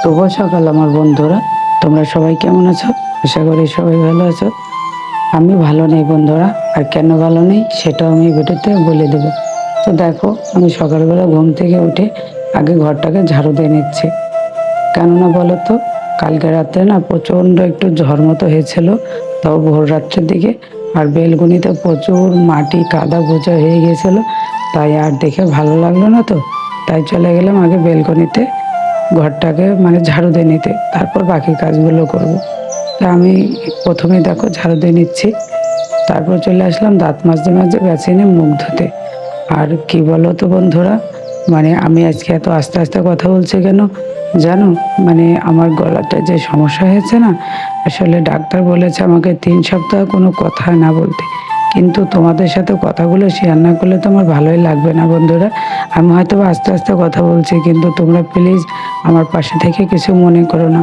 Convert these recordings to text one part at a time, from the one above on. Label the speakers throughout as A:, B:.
A: শুভ সকাল আমার বন্ধুরা। তোমরা সবাই কেমন আছো? আশা করি সবাই ভালো আছো। আমি ভালো নেই বন্ধুরা, আর কেন ভালো নেই সেটাও আমি ভিডিওতে বলে দেব। তো দেখো, আমি সকালবেলা ঘুম থেকে উঠে আগে ঘরটাকে ঝাড়ু দিয়ে নিচ্ছি। কেননা বলো তো, কালকে রাত্রে না প্রচণ্ড একটু ঝড় মতো হয়েছিল, তাও ভোর রাত্রের দিকে, আর বেলগুনিতে প্রচুর মাটি কাদা বোঝা হয়ে গিয়েছিল, তাই আর দেখে ভালো লাগল না তো। তাই চলে গেলাম আগে বেলকনিতে, ঘরটাকে মানে ঝাড়ু দিয়ে নিতে, তারপর বাকি কাজগুলো করব। তা আমি প্রথমে দেখো ঝাড়ু দিয়ে নিচ্ছি, তারপর চলে আসলাম দাঁত মাঝে মাজতে বেসিনে মুখ ধুতে। আর কি বলো তো বন্ধুরা মানে আমি আজকে এত আস্তে আস্তে কথা বলছি কেন জানো? মানে আমার গলাটা যে সমস্যা হয়েছে না, আসলে ডাক্তার বলেছে আমাকে তিন সপ্তাহ কোনো কথা না বলতে। কিন্তু তোমাদের সাথে কথাগুলো শেয়ার না করলে তো আমার ভালোই লাগবে না বন্ধুরা। আমি হয়তো আস্তে আস্তে কথা বলছি, কিন্তু তোমরা প্লিজ আমার পাশে থেকে কিছু মনে করো না।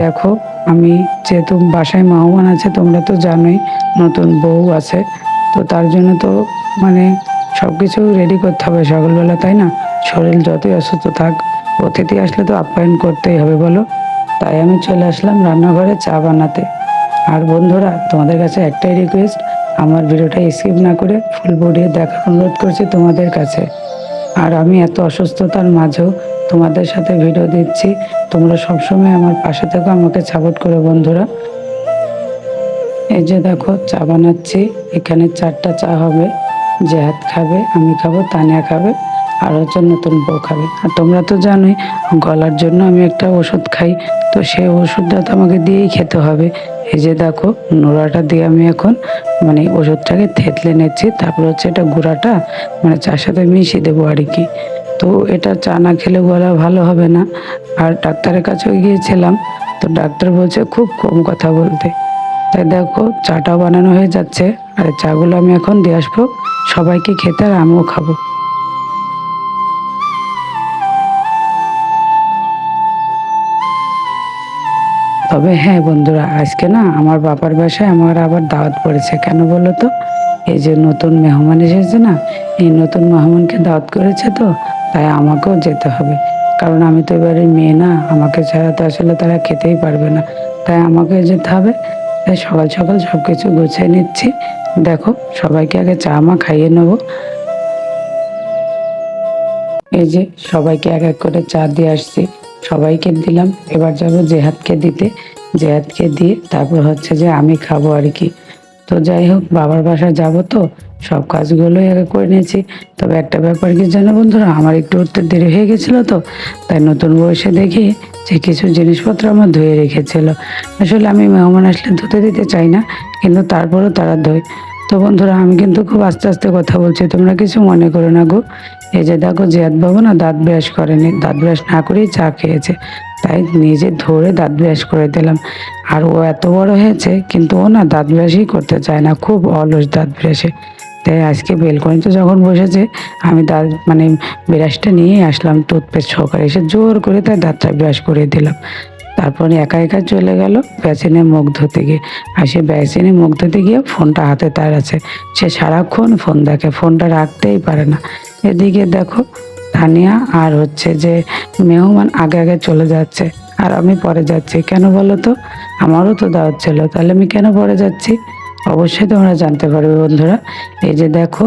A: দেখো, আমি যেহেতু বাসায় মেহমান আছে, তোমরা তো জানোই নতুন বউ আছে। তো তার জন্য তো মানে সব কিছু রেডি করতে হবে সকালবেলা, তাই না? শরীর যতই অসুস্থ থাক, অতিথি আসলে তো আপ্যায়ন করতেই হবে, বলো? তাই আমি চলে আসলাম রান্নাঘরে চা বানাতে। আর বন্ধুরা, তোমাদের কাছে একটাই রিকোয়েস্ট আমার ভিডিওটা স্কিপ না করে ফুল বডিয়ে দেখার অনুরোধ করছি তোমাদের কাছে। আর আমি এত অসুস্থতার মাঝেও তোমাদের সাথে ভিডিও দিচ্ছি। তোমরা সবসময় আমার পাশে থেকে, আমাকে সাপোর্ট করো বন্ধুরা। এই যে দেখো, চা বানাচ্ছি। এখানে চারটা চা হবে। জেহাদ খাবে, আমি খাব, তানিয়া খাবে, আর হচ্ছে নতুন বউ খাবে। আর তোমরা তো জানোই, গলার জন্য আমি একটা ওষুধ খাই। তো সেই ওষুধটা তো আমাকে দিয়েই খেতে হবে। এই যে দেখো, নোড়াটা দিয়ে আমি এখন মানে ওষুধটাকে থেতলে নিচ্ছি, তারপর হচ্ছে এটা গুঁড়াটা মানে চার সাথে মিশিয়ে দেবো আর কি। তো এটা চা না খেলে গলা ভালো হবে না। আর ডাক্তারের কাছেও গিয়েছিলাম, তো ডাক্তার বলছে খুব কম কথা বলতে। তাই দেখো চাটাও বানানো হয়ে যাচ্ছে, আর চাগুলো আমি এখন দিয়ে আসব, সবাইকে খেতে আর আমিও খাব। তবে হ্যাঁ বন্ধুরা, আজকে না আমার বাবার বাসায় আমার আবার দাওয়াত পড়েছে। কেন বলো তো? এই যে নতুন মেহমান এসেছে না, এই নতুন মেহমানকে দাওয়াত করেছে তো, তাই আমাকেও যেতে হবে। কারণ আমি তো এবারে মেয়ে না, আমাকে ছাড়া তো আসলে তারা খেতেই পারবে না। তাই আমাকে যেতে হবে। তাই সকাল সকাল সব কিছু গুছিয়ে নিচ্ছি। দেখো, সবাইকে আগে চা মা খাইয়ে নেব। এই যে সবাইকে এক এক করে চা দিয়ে আসছি। সবাইকে দিলাম। এবার যাব জেহাদকে দিতে। জেহাদকে দিয়ে তারপর হচ্ছে যে আমি খাব আর কি। তো যাই হোক, বাবার বাসা যাব তো, সব কাজগুলোই আগে করে নিয়েছি। তবে একটা ব্যাপার কি জানো বন্ধুরা, আমার একটু উঠতে দেরি হয়ে গেছিল তো, তাই নতুন বয়সে দেখি যে কিছু জিনিসপত্র আমার ধুয়ে রেখেছিল। আসলে আমি মেহমান আসলে ধুতে দিতে চাই না, কিন্তু তারপরেও তারা ধোয়। তো বন্ধুরা, আমি কিন্তু খুব আস্তে আস্তে কথা বলছি। তোমরা কিছু মনে করো না গো। এই যে দেখো, জিয়াদ বাবু না দাঁত ব্রাশ করেনি। দাঁত ব্রাশ না করেই চা খেয়েছে। তাই নিজে ধরে দাঁত ব্রাশ করে দিলাম। আর ও এত বড় হয়েছে, কিন্তু ও না দাঁত ব্রাশই করতে চায় না। খুব অলস দাঁত ব্রাশে। তাই আজকে বেলকনিতে যখন বসেছে, আমি দাঁত মানে ব্রাশটা নিয়েই আসলাম, টুথপেস্ট সহকারে। এসে জোর করে তার দাঁতটা ব্রাশ করে দিলাম। তারপরে একা একা চলে গেল। বেসিনে মুখ ধুতে গিয়ে, আর সে বেসিনে মুখ ধুতে গিয়ে ফোনটা হাতে তার আছে। সে সারাক্ষণ ফোন দেখে, ফোনটা রাখতেই পারে না। এদিকে দেখো, তানিয়া আর হচ্ছে যে মেহমান আগে আগে চলে যাচ্ছে, আর আমি পরে যাচ্ছি। কেন বলো তো? আমারও তো দাওয়াত ছিল, তাহলে আমি কেন পরে যাচ্ছি? অবশ্যই তোমরা জানতে পারবে বন্ধুরা। এই যে দেখো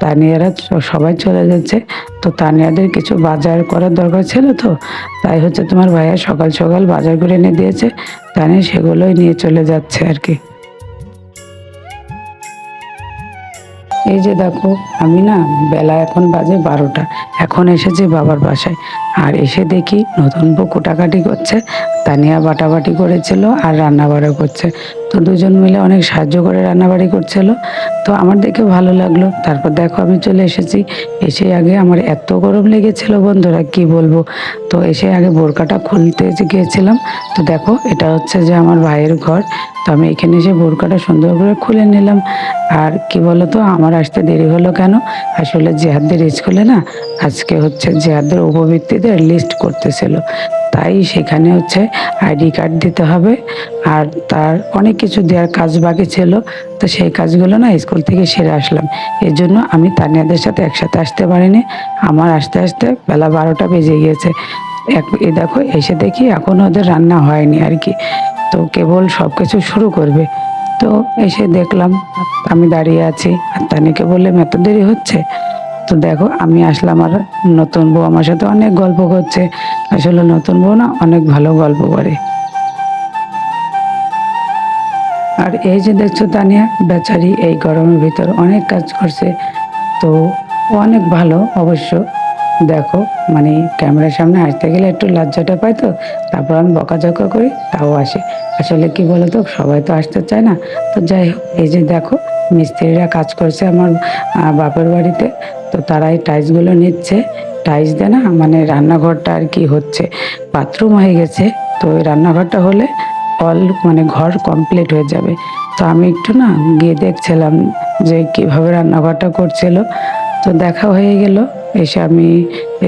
A: তানিয়ারা সবাই চলে যাচ্ছে। তো তানিয়াদের কিছু বাজার করার দরকার ছিল তো? তাই হচ্ছে তোমার ভাইয়া সকাল সকাল বাজার করে এনে দিয়েছে। তানিয়া সেগুলোই নিয়ে চলে যাচ্ছে আর কি। এই যে দেখো, আমি না বেলা এখন বাজে বারোটা। এখন এসেছি বাবার বাসায়। আর এসে দেখি নতুন বউ কোটাকাটি করছে। তানিয়া বাটাবাটি করেছিল আর রান্না বাড়া করছে। তো দুজন মিলে অনেক সাহায্য করে রান্নাবাড়ি করছিল। তো আমার দেখে ভালো লাগল। তারপর দেখো আমি চলে এসেছি। এসে আগে আমার এত গরম লেগেছিল বন্ধুরা, কি বলব? তো এসে আগে বোরকাটা খুলতে গিয়েছিলাম। তো দেখো, এটা হচ্ছে যে আমার ভাইয়ের ঘর। তো আমি এখানে এসে বোরকাটা সুন্দর করে খুলে নিলাম। আর কি বলো তো আমার আসতে দেরি হলো কেন? আসলে জেহাদের স্কুলে না, আজকে হচ্ছে জেহাদের উপবৃত্তিদের লিস্ট করতেছিল। তাই সেখানে হচ্ছে আইডি কার্ড দিতে হবে। আর তার অনেক কিছু দেওয়ার কাজ বাকি ছিল। তো সেই কাজগুলো না স্কুল থেকে সেরে আসলাম। এই জন্য আমি তানিয়াদের সাথে একসাথে আসতে পারিনি। আমার আসতে আসতে বেলা বারোটা বেজে গিয়েছে। এক এ দেখো, এসে দেখি এখন ওদের রান্না হয়নি আর কি। তো কেবল সব কিছু শুরু করবে। তো এসে দেখলাম, আমি দাঁড়িয়ে আছি। আর তানিকে বললাম, এত দেরি হচ্ছে? তো দেখো, আমি আসলাম আর নতুন বউ আমার সাথে অনেক গল্প করছে। আসলে নতুন বউ না, অনেক ভালো গল্প করে। আর এই যে দেখছ তানিয়া, বেচারি এই গরমের ভিতর অনেক কাজ করছে। তো অনেক ভালো, অবশ্য। দেখো মানে ক্যামেরার সামনে আসতে গেলে একটু লজ্জাটা পাই তো, তারপর আমি বকাঝকা করি, তাও আসে। আসলে কি বলো তো সবাই তো আসতে চায় না। তো যাই হোক, এই যে দেখো, মিস্ত্রিরা কাজ করছে আমার বাপের বাড়িতে। তো তারা এই টাইলসগুলো নিচ্ছে। টাইলস দেয় না মানে রান্নাঘরটা আর কি হচ্ছে। বাথরুম হয়ে গেছে। তো ওই রান্নাঘরটা হলে অল মানে ঘর কমপ্লিট হয়ে যাবে। তো আমি একটু না গিয়ে দেখছিলাম যে কীভাবে রান্নাঘরটা করছিল। তো দেখা হয়ে গেল এসে আমি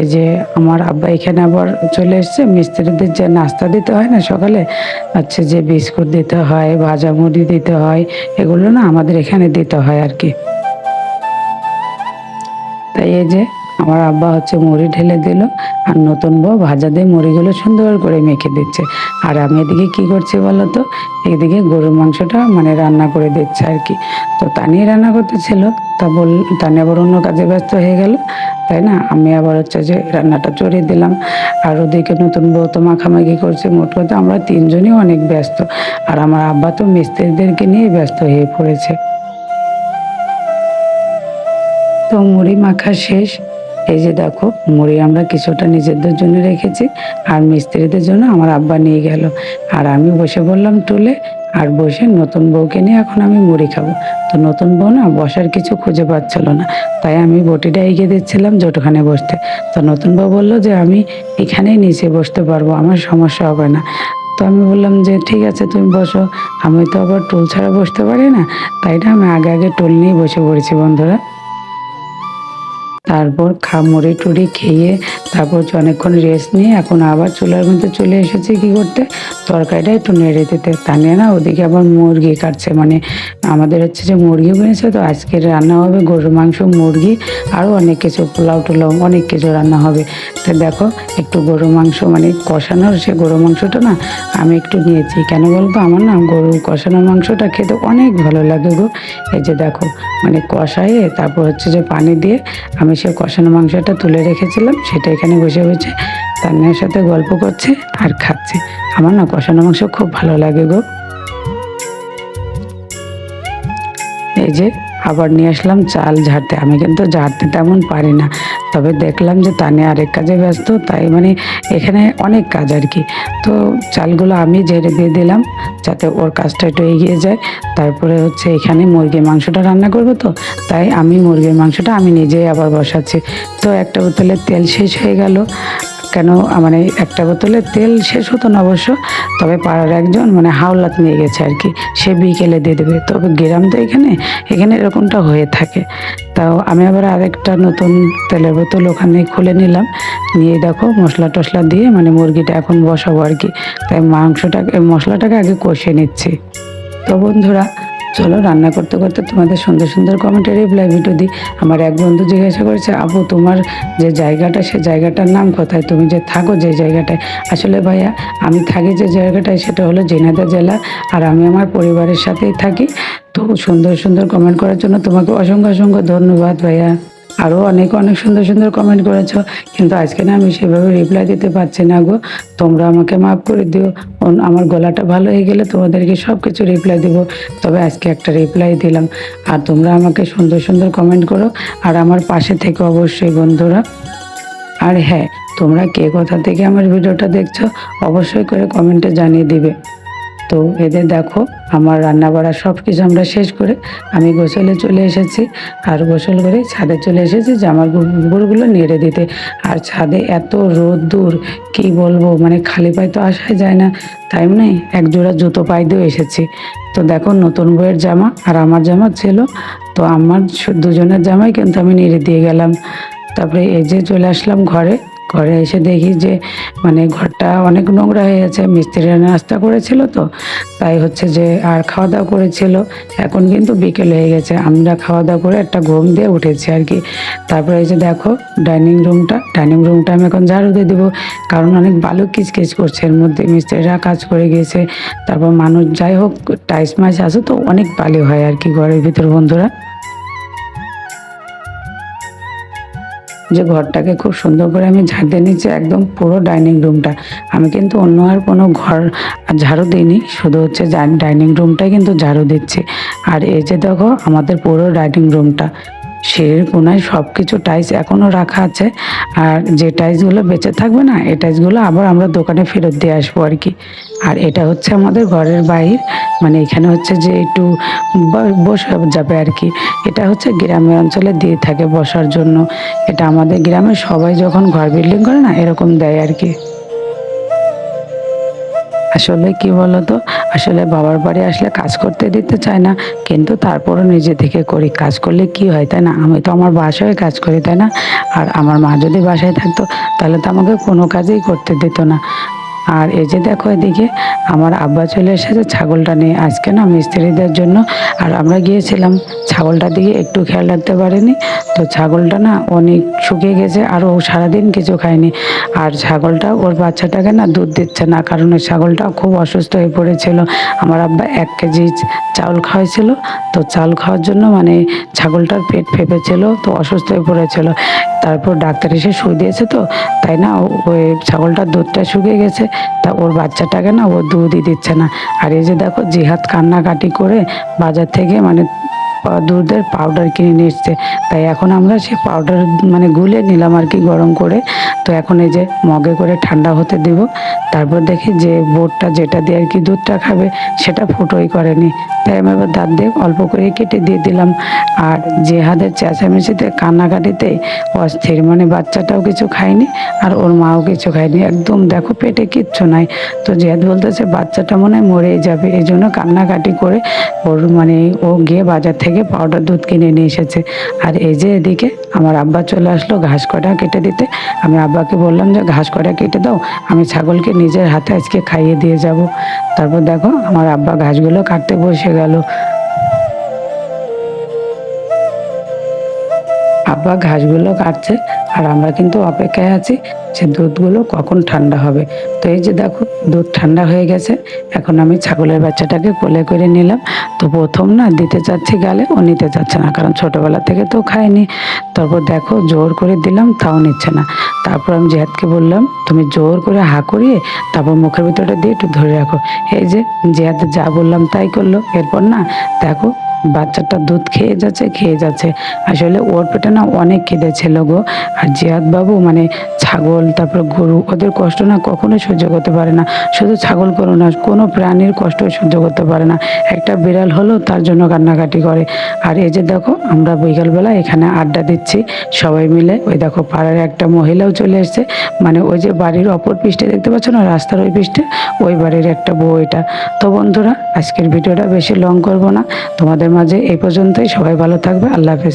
A: এই যে আমার আব্বা এখানে আবার চলে এসছে। মিস্ত্রিদের যে নাস্তা দিতে হয় না সকালে আচ্ছা যে বিস্কুট দিতে হয়, ভাজা মুড়ি দিতে হয়, এগুলো না আমাদের এখানে দিতে হয় আর কি। তাই এই যে আমার আব্বা হচ্ছে মুড়ি ঢেলে দিল, আর নতুন বউ ভাজা দিয়ে মুড়িগুলো সুন্দর করে মেখে দিচ্ছে। আর আমি এদিকে কি করছি বলো তো? এদিকে গরুর মাংসটা মানে রান্না করে দিচ্ছে আর কি। তো তানিয়ে রান্না করতেছিল, তা বল, তানি আবার অন্য কাজে ব্যস্ত হয়ে গেল। তাই না? আমি আবার হচ্ছে যে রান্নাটা চড়িয়ে দিলাম। আর ওদিকে নতুন বউ তো মাখামাখি করছে মোট কথা, আমরা তিনজনই অনেক ব্যস্ত। আর আমার আব্বা তো মিস্ত্রিদেরকে নিয়ে ব্যস্ত হয়ে পড়েছে। তো মুড়ি মাখা শেষ। এই যে দেখো, মুড়ি আমরা কিছুটা নিজেদের জন্য রেখেছি, আর মিস্ত্রিদের জন্য আমার আব্বা নিয়ে গেল। আর আমি বসে বললাম, টুলে, আর বসে নতুন বউকে নিয়ে এখন আমি মুড়ি খাব। তো নতুন বউ না বসার কিছু খুঁজে পাচ্ছিল না। তাই আমি বটিটা এগিয়ে দিচ্ছিলাম জোটখানে বসতে। তো নতুন বউ বলল যে, আমি এখানেই নিচে বসতে পারব, আমার সমস্যা হবে না। তো আমি বললাম যে, ঠিক আছে, তুমি বসো। আমি তো আবার টুল ছাড়া বসতে পারি না। তাই না, আমি আগে আগে টুল নিয়ে বসে পড়েছি, বন্ধুরা। তারপর খা মুড়ি টুড়ি খেয়ে তারপর অনেকক্ষণ রেস্ট নিয়ে এখন আবার চুলার মধ্যে চলে এসেছি কি করতে? তরকারিটা একটু নেড়ে দিতে তা নিয়ে না ওদিকে আবার মুরগি কাটছে। মানে আমাদের হচ্ছে যে মুরগি বনেছে তো আজকে রান্না হবে গরুর মাংস, মুরগি, আরও অনেক কিছু, পোলাও টোলাও অনেক কিছু রান্না হবে। তো দেখো, একটু গরুর মাংস মানে কষানোর সে গরুর মাংসটা না আমি একটু নিয়েছি। কেন বলব আমার না গরু কষানো মাংসটা খেতে অনেক ভালো লাগে গো। এই যে দেখো মানে কষায়ে তারপর হচ্ছে যে পানি দিয়ে আমি সে কষানো মাংসটা তুলে রেখেছিলাম, সেটা এখানে বসে বসে তান্নের সাথে গল্প করছে আর খাচ্ছে। আমার না কষানো মাংস খুব ভালো লাগে গো। এই যে আবার নিয়ে আসলাম, চাল ঝাড়তে। আমি কিন্তু ঝাড়তে তেমন পারি না। তবে দেখলাম যে তানে আরেক কাজে ব্যস্ত, তাই মানে এখানে অনেক কাজ আর কি। তো চালগুলো আমি ঝেড়ে দিয়ে দিলাম, যাতে ওর কাজটা একটু এগিয়ে যায়। তারপরে হচ্ছে এখানে মুরগির মাংসটা রান্না করব তো, তাই আমি মুরগির মাংসটা আমি নিজেই আবার বসাচ্ছি। তো একটা বোতলের তেল শেষ হয়ে গেল। কেন? মানে একটা বোতলে তেল শেষ হতো না অবশ্য, তবে পাড়ার একজন মানে হাওলাত নিয়ে গেছে আর কি। সে বিকেলে দিয়ে দেবে। তবে গ্রাম তো এখানে এখানে এরকমটা হয়ে থাকে। তাও আমি আবার আরেকটা নতুন তেলের বোতল ওখানে খুলে নিলাম। নিয়ে দেখো, মশলা টশলা দিয়ে মানে মুরগিটা এখন বসাবো আর কি। তাই মাংসটাকে, মশলাটাকে আগে কষে নিচ্ছি। তো বন্ধুরা চলো রান্না করতে করতে তোমাদের সুন্দর সুন্দর কমেন্টে রিপ্লাই ভিডিও দিই। আমার এক বন্ধু জিজ্ঞাসা করেছে, আপু, তোমার যে জায়গাটা, সে জায়গাটার নাম কোথায়? তুমি যে থাকো যে জায়গাটায়। আসলে ভাইয়া, আমি থাকি যে জায়গাটায়, সেটা হলো জেনাদা জেলা, আর আমি আমার পরিবারের সাথেই থাকি। তো সুন্দর সুন্দর কমেন্ট করার জন্য তোমাকে অসংখ্য অসংখ্য ধন্যবাদ ভাইয়া। আরও অনেক অনেক সুন্দর সুন্দর কমেন্ট করেছ। কিন্তু আজকে না আমি সেভাবে রিপ্লাই দিতে পারছি না গো। তোমরা আমাকে মাফ করে দিও। আমার গলাটা ভালো হয়ে গেলে তোমাদেরকে সব কিছু রিপ্লাই দেবো। তবে আজকে একটা রিপ্লাই দিলাম। আর তোমরা আমাকে সুন্দর সুন্দর কমেন্ট করো। আর আমার পাশে থেকে অবশ্যই বন্ধুরা। আর হ্যাঁ তোমরা কে কোথা থেকে আমার ভিডিওটা দেখছ, অবশ্যই করে কমেন্টে জানিয়ে দিবে। তো এদের দেখো, আমার রান্না বাড়া সব কিছু আমরা শেষ করে আমি গোসলে চলে এসেছি। আর গোসল করে ছাদে চলে এসেছি জামার কাপড়গুলো নেড়ে দিতে। আর ছাদে এত রোদ দূর, কি বলব? মানে খালি পায়ে তো আসাই যায় না। তাই মানে এক জোড়া জুতো পায়ে দিয়েও এসেছি। তো দেখো নতুন বইয়ের জামা আর আমার জামা ছিল। তো আমার দুজনের জামাই কিন্তু আমি নেড়ে দিয়ে গেলাম। তারপরে এই যে চলে আসলাম ঘরে। ঘরে এসে দেখি যে মানে ঘরটা অনেক নোংরা হয়ে গেছে মিস্ত্রিরা নাস্তা করেছিল তো, তাই হচ্ছে যে আর খাওয়া দাওয়া করেছিল। এখন কিন্তু বিকেল হয়ে গেছে, আমরা খাওয়া দাওয়া করে একটা ঘুম দিয়ে উঠেছি আর কি। তারপরে এই যে দেখো, ডাইনিং রুমটা ডাইনিং রুমটা আমি এখন ঝাড়ু দিয়ে দেবো, কারণ অনেক বালু কিচকিচ করছে এর মধ্যে, মিস্ত্রিরা কাজ করে গিয়েছে। তারপর মানুষ যাই হোক টাইস মাছ আসে তো, অনেক বালি হয় আর কি ঘরের ভিতর বন্ধুরা। যে ঘরটাকে খুব সুন্দর করে আমি ঝাড় দিয়ে নিচ্ছি, একদম পুরো ডাইনিং রুমটা। আমি কিন্তু অন্য আর কোনো ঘর ঝাড়ু দিইনি, শুধু হচ্ছে ডাইনিং রুমটাই কিন্তু ঝাড়ু দিচ্ছি। আর এই যে দেখো, আমাদের পুরো ডাইনিং রুমটা। সিঁড়ির কোনায় সব কিছু টাইলস এখনও রাখা আছে। আর যে টাইলসগুলো বেঁচে থাকবে না, এই টাইলসগুলো আবার আমরা দোকানে ফেরত দিয়ে আসব আর কি। আর এটা হচ্ছে আমাদের ঘরের বাইর মানে এখানে হচ্ছে যে একটু বসে যাবে আর কি। এটা হচ্ছে গ্রামের অঞ্চলে দিয়ে থাকে বসার জন্য। এটা আমাদের গ্রামে সবাই যখন ঘর বিল্ডিং করে না, এরকম দেয় আর কি। আসলে কি বলতো? আসলে বাবার বাড়ি আসলে কাজ করতে দিতে চায় না, কিন্তু তারপরও নিজে থেকে করি। কাজ করলে কি হয়, তাই না? আমি তো আমার বাসায় কাজ করি, তাই না? আর আমার মা যদি বাসায় থাকতো, তাহলে তো আমাকে কোনো কাজেই করতে দিত না। আর এই যে দেখো এদিকে আমার আব্বা চলে এসেছে ছাগলটা নিয়ে। আজকে না মিস্ত্রিদের জন্য। আর আমরা গিয়েছিলাম, ছাগলটার দিকে একটু খেয়াল রাখতে পারিনি। তো ছাগলটা না অনেক শুকিয়ে গেছে, আর ও সারাদিন কিছু খায়নি। আর ছাগলটা ওর বাচ্চাটাকে না দুধ দিচ্ছে না, কারণ ওই ছাগলটা খুব অসুস্থ হয়ে পড়েছিল। আমার আব্বা এক কেজি চাউল খাওয়াইছিল। তো চাউল খাওয়ার জন্য মানে ছাগলটার পেট ফেপেছিল, তো অসুস্থ হয়ে পড়েছিল। তারপর ডাক্তার এসে শুয়ে দিয়েছে তো, তাই না ওই ছাগলটার দুধটা শুকিয়ে গেছে। তা ওর বাচ্চাটাকে না ও দুধই দিচ্ছে না। আর এই যে দেখো জিহাদ কান্নাকাটি করে বাজার থেকে মানে দুধের পাউডার কিনে নিয়ে এসছে। তাই এখন আমরা সে পাউডার মানে গুলে নিলাম আর কি গরম করে। তো এখন এই যে মগে করে ঠান্ডা হতে দিব। তারপর দেখি যে বোর্ডটা যেটা দিয়ে আর কি দুধটা খাবে, সেটা ফুটোই করেনি। তাই আমি এবার দাঁত দিয়ে অল্প করে কেটে দিয়ে দিলাম। আর যে হাতের চেঁচামেচিতে, কান্নাকাটিতে অস্থির মানে বাচ্চাটাও কিছু খায়নি আর ওর মাও কিছু খায়নি। একদম দেখো পেটে কিচ্ছু নাই। তো জেহাদ বলতেছে বাচ্চাটা মনে হয় মরেই যাবে। এই জন্য কান্নাকাটি করে ওর মানে ও গিয়ে বাজার থেকে পাউডার দুধ কিনে নিয়ে এসেছে। আর এই যে এদিকে আমার আব্বা চলে আসলো ঘাস কটা কেটে দিতে। আমি আব্বাকে বললাম যে, ঘাস কটা কেটে দাও, আমি ছাগলকে নিজের হাতে আজকে খাইয়ে দিয়ে যাব। তারপর দেখো আমার আব্বা ঘাসগুলো কাটতে বসে গেল। আব্বা ঘাসগুলো কাটছে, আর আমরা কিন্তু অপেক্ষায় আছি। যে দুধগুলো কখন ঠান্ডা হবে? তো এই যে দেখো, দুধ ঠান্ডা হয়ে গেছে। এখন আমি ছাগলের বাচ্চাটাকে কোলে করে নিলাম। তো প্রথম না দিতে চাচ্ছি গালে, ও নিতে চাচ্ছে না, কারণ ছোটোবেলা থেকে তো খায়নি। তারপর দেখো, জোর করে দিলাম, তাও নিচ্ছে না। তারপর আমি জেহাদকে বললাম, তুমি জোর করে হা করিয়ে তারপর মুখের ভিতরটা দিয়ে একটু ধরে রাখো। এই যে জেহাদ যা বললাম তাই করল। এরপর না দেখো, বাচ্চাটা দুধ খেয়ে যাচ্ছে খেয়ে যাচ্ছে। আসলে ওর পেটে না অনেক খিদে ছিল গো। আর জিয়াদ বাবু মানে ছাগল তারপর গরু। ওদের কষ্ট না কখনোই সহ্য করতে পারে না। শুধু ছাগল করো না, কোনো প্রাণীর কষ্ট সহ্য করতে পারে না। একটা বিড়াল হলো, তার জন্য কান্নাকাটি করে। আর এই যে দেখো, আমরা বিকালবেলা এখানে আড্ডা দিচ্ছি সবাই মিলে। ওই দেখো, পাড়ার একটা মহিলাও চলে এসেছে। মানে ওই যে বাড়ির অপর পৃষ্ঠে দেখতে পাচ্ছ না, রাস্তার ওই পৃষ্ঠে? ওই বাড়ির একটা বউ এটা। তো বন্ধুরা, আজকের ভিডিওটা বেশি লং করব না। তোমাদের মাঝে এই পর্যন্তই। সবাই ভালো থাকবে। আল্লাহ হাফেজ।